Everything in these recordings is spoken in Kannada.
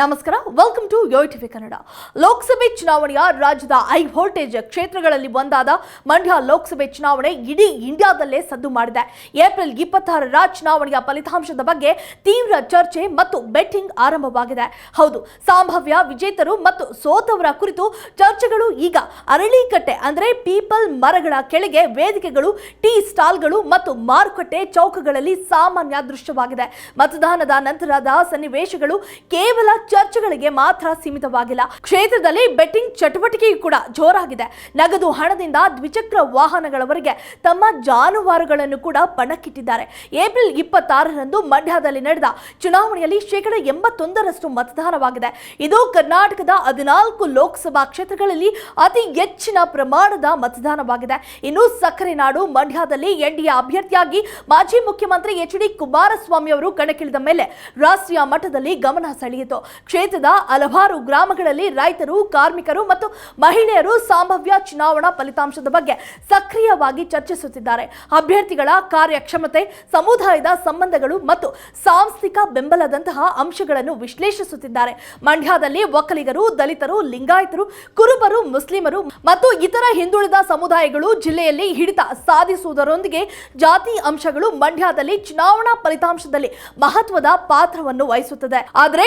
ನಮಸ್ಕಾರ. Welcome to Yo TV Kannada ಲೋಕಸಭೆ ಚುನಾವಣೆಯ ರಾಜ್ಯದ ಹೈ ವೋಲ್ಟೇಜ್ ಕ್ಷೇತ್ರಗಳಲ್ಲಿ ಒಂದಾದ ಮಂಡ್ಯ ಲೋಕಸಭೆ ಚುನಾವಣೆ ಇಡೀ ಇಂಡಿಯಾದಲ್ಲೇ ಸದ್ದು ಮಾಡಿದೆ. ಏಪ್ರಿಲ್ ಇಪ್ಪತ್ತಾರರ ಚುನಾವಣೆಯ ಫಲಿತಾಂಶದ ಬಗ್ಗೆ ತೀವ್ರ ಚರ್ಚೆ ಮತ್ತು ಬೆಟ್ಟಿಂಗ್ ಆರಂಭವಾಗಿದೆ. ಹೌದು, ಸಂಭಾವ್ಯ ವಿಜೇತರು ಮತ್ತು ಸೋತವರ ಕುರಿತು ಚರ್ಚೆಗಳು ಈಗ ಅರಳಿಕಟ್ಟೆ ಅಂದರೆ ಪೀಪಲ್ ಮರಗಳ ಕೆಳಗೆ ವೇದಿಕೆಗಳು, ಟೀ ಸ್ಟಾಲ್ಗಳು ಮತ್ತು ಮಾರುಕಟ್ಟೆ ಚೌಕಗಳಲ್ಲಿ ಸಾಮಾನ್ಯ ದೃಶ್ಯವಾಗಿದೆ. ಮತದಾನದ ನಂತರದ ಸನ್ನಿವೇಶಗಳು ಕೇವಲ ಚರ್ಚೆಗಳಿಗೆ ಮಾತ್ರ ಸೀಮಿತವಾಗಿಲ್ಲ. ಕ್ಷೇತ್ರದಲ್ಲಿ ಬೆಟ್ಟಿಂಗ್ ಚಟುವಟಿಕೆಯೂ ಕೂಡ ಜೋರಾಗಿದೆ. ನಗದು ಹಣದಿಂದ ದ್ವಿಚಕ್ರ ವಾಹನಗಳವರೆಗೆ ತಮ್ಮ ಜಾನುವಾರುಗಳನ್ನು ಕೂಡ ಪಣಕ್ಕಿಟ್ಟಿದ್ದಾರೆ. ಏಪ್ರಿಲ್ ಇಪ್ಪತ್ತಾರರಂದು ಮಂಡ್ಯದಲ್ಲಿ ನಡೆದ ಚುನಾವಣೆಯಲ್ಲಿ ಶೇಕಡ ಎಂಬತ್ತೊಂದರಷ್ಟು ಮತದಾನವಾಗಿದೆ. ಇದು ಕರ್ನಾಟಕದ ಹದಿನಾಲ್ಕು ಲೋಕಸಭಾ ಕ್ಷೇತ್ರಗಳಲ್ಲಿ ಅತಿ ಹೆಚ್ಚಿನ ಪ್ರಮಾಣದ ಮತದಾನವಾಗಿದೆ. ಇನ್ನು ಸಕ್ಕರೆ ನಾಡು ಮಂಡ್ಯದಲ್ಲಿ ಎನ್ಡಿಎ ಅಭ್ಯರ್ಥಿಯಾಗಿ ಮಾಜಿ ಮುಖ್ಯಮಂತ್ರಿ ಎಚ್ ಡಿ ಕುಮಾರಸ್ವಾಮಿ ಅವರು ಕಣಕ್ಕಿಳಿದ ಮೇಲೆ ರಾಷ್ಟ್ರೀಯ ಮಟ್ಟದಲ್ಲಿ ಗಮನ ಸೆಳೆಯಿತು. ಕ್ಷೇತ್ರದ ಹಲವಾರು ಗ್ರಾಮಗಳಲ್ಲಿ ರೈತರು, ಕಾರ್ಮಿಕರು ಮತ್ತು ಮಹಿಳೆಯರು ಸಂಭಾವ್ಯ ಚುನಾವಣಾ ಫಲಿತಾಂಶದ ಬಗ್ಗೆ ಸಕ್ರಿಯವಾಗಿ ಚರ್ಚಿಸುತ್ತಿದ್ದಾರೆ. ಅಭ್ಯರ್ಥಿಗಳ ಕಾರ್ಯಕ್ಷಮತೆ, ಸಮುದಾಯದ ಸಂಬಂಧಗಳು ಮತ್ತು ಸಾಂಸ್ಥಿಕ ಬೆಂಬಲದಂತಹ ಅಂಶಗಳನ್ನು ವಿಶ್ಲೇಷಿಸುತ್ತಿದ್ದಾರೆ. ಮಂಡ್ಯದಲ್ಲಿ ಒಕ್ಕಲಿಗರು, ದಲಿತರು, ಲಿಂಗಾಯತರು, ಕುರುಬರು, ಮುಸ್ಲಿಮರು ಮತ್ತು ಇತರ ಹಿಂದುಳಿದ ಸಮುದಾಯಗಳು ಜಿಲ್ಲೆಯಲ್ಲಿ ಹಿಡಿತ ಸಾಧಿಸುವುದರೊಂದಿಗೆ ಜಾತಿ ಅಂಶಗಳು ಮಂಡ್ಯದಲ್ಲಿ ಚುನಾವಣಾ ಫಲಿತಾಂಶದಲ್ಲಿ ಮಹತ್ವದ ಪಾತ್ರವನ್ನು ವಹಿಸುತ್ತದೆ. ಆದರೆ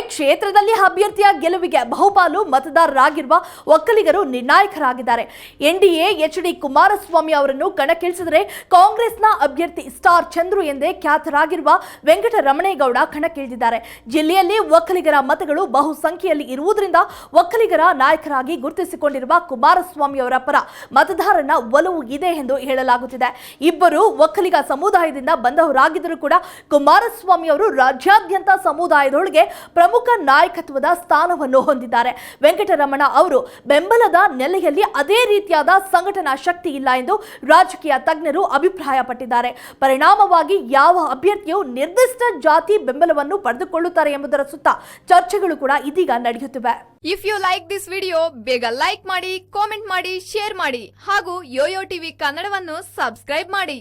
ಕ್ಷೇತ್ರದಲ್ಲಿ ಅಭ್ಯರ್ಥಿಯ ಗೆಲುವಿಗೆ ಬಹುಪಾಲು ಮತದಾರರಾಗಿರುವ ಒಕ್ಕಲಿಗರು ನಿರ್ಣಾಯಕರಾಗಿದ್ದಾರೆ. ಎನ್ಡಿಎ ಎಚ್ ಡಿ ಕುಮಾರಸ್ವಾಮಿ ಅವರನ್ನು ಕಣಕ್ಕಿಳಿಸಿದರೆ ಕಾಂಗ್ರೆಸ್ನ ಅಭ್ಯರ್ಥಿ ಸ್ಟಾರ್ ಚಂದ್ರು ಎಂದೇ ಖ್ಯಾತರಾಗಿರುವ ವೆಂಕಟರಮಣೇಗೌಡ ಕಣಕ್ಕಿಳಿದಿದ್ದಾರೆ. ಜಿಲ್ಲೆಯಲ್ಲಿ ಒಕ್ಕಲಿಗರ ಮತಗಳು ಬಹುಸಂಖ್ಯೆಯಲ್ಲಿ ಇರುವುದರಿಂದ ಒಕ್ಕಲಿಗರ ನಾಯಕರಾಗಿ ಗುರುತಿಸಿಕೊಂಡಿರುವ ಕುಮಾರಸ್ವಾಮಿ ಅವರ ಪರ ಮತದಾರನ ಒಲವು ಇದೆ ಎಂದು ಹೇಳಲಾಗುತ್ತಿದೆ. ಇಬ್ಬರು ಒಕ್ಕಲಿಗ ಸಮುದಾಯದಿಂದ ಬಂದವರಾಗಿದ್ದರೂ ಕೂಡ ಕುಮಾರಸ್ವಾಮಿ ಅವರು ರಾಜ್ಯಾದ್ಯಂತ ಸಮುದಾಯದೊಳಗೆ ಪ್ರಮುಖ ನಾಯಕತ್ವದ ಸ್ಥಾನವನ್ನು ಹೊಂದಿದ್ದಾರೆ. ವೆಂಕಟರಮಣ ಅವರು ಬೆಂಬಲದ ನೆಲೆಯಲ್ಲಿ ಅದೇ ರೀತಿಯಾದ ಸಂಘಟನಾ ಶಕ್ತಿ ಇಲ್ಲ ಎಂದು ರಾಜಕೀಯ ತಜ್ಞರು ಅಭಿಪ್ರಾಯಪಟ್ಟಿದ್ದಾರೆ. ಪರಿಣಾಮವಾಗಿ ಯಾವ ಅಭ್ಯರ್ಥಿಯು ನಿರ್ದಿಷ್ಟ ಜಾತಿ ಬೆಂಬಲವನ್ನು ಪಡೆದುಕೊಳ್ಳುತ್ತಾರೆ ಎಂಬುದರ ಸುತ್ತ ಚರ್ಚೆಗಳು ಕೂಡ ಇದೀಗ ನಡೆಯುತ್ತಿವೆ. If you like this video ಬೇಗ ಲೈಕ್ ಮಾಡಿ ಕಾಮೆಂಟ್ ಮಾಡಿ ಶೇರ್ ಮಾಡಿ ಹಾಗೂ ಯೋಯೋ ಟಿವಿ ಕನ್ನಡವನ್ನು ಸಬ್ಸ್ಕ್ರೈಬ್ ಮಾಡಿ.